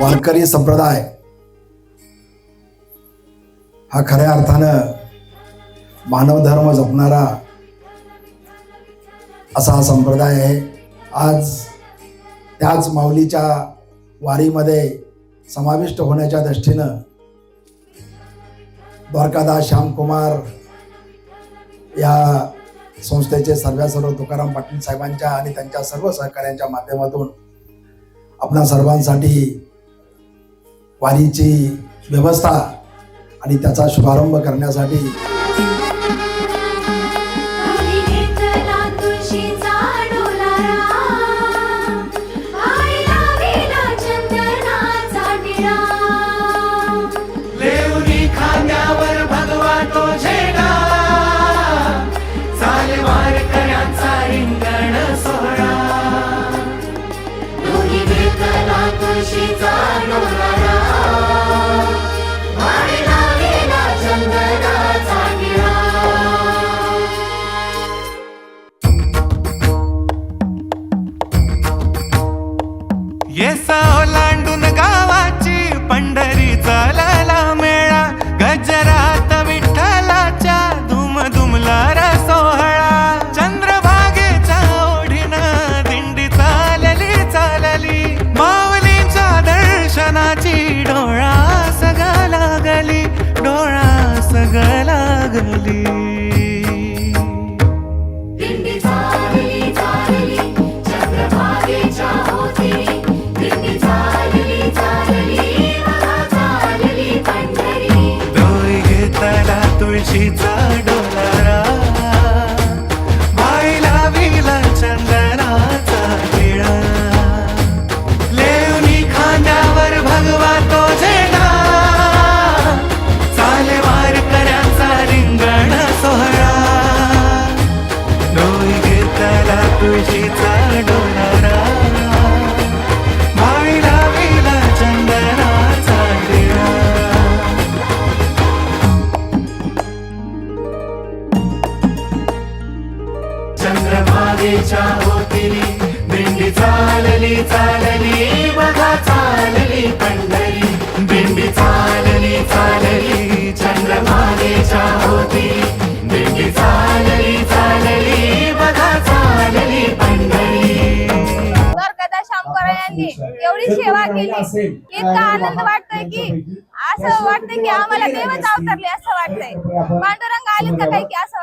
वारकरी संप्रदाय. हा खऱ्या अर्थानं मानवधर्म जपणारा असा हा संप्रदाय आहे. आज त्याच माऊलीच्या वारीमध्ये समाविष्ट होण्याच्या दृष्टीनं द्वारकादास श्यामकुमार या संस्थेचे सर्व सर्व तुकाराम पाटील साहेबांच्या आणि त्यांच्या सर्व सहकार्यांच्या माध्यमातून आपणा सर्वांसाठी पाणीची व्यवस्था आणि त्याचा शुभारंभ करण्यासाठी Yeah. ओलांडून गावाची पंढरी तुळशीचा चंद्रभागेच्या होतीली. दिंडी चालली चालली बघा चालली पंढरी. दिंडी चालली चालली चंद्रभागेच्या होती दिंडी चालली चालली बघा चालली पंढरी. द्वारकादास शामकरा यांनी एवढी सेवा केली. इतका आनंद वाटतोय की असं वाटतंय की आम्हाला देवच अवतरले असं वाटतंय. पांडुरंग आलेत का काही की असं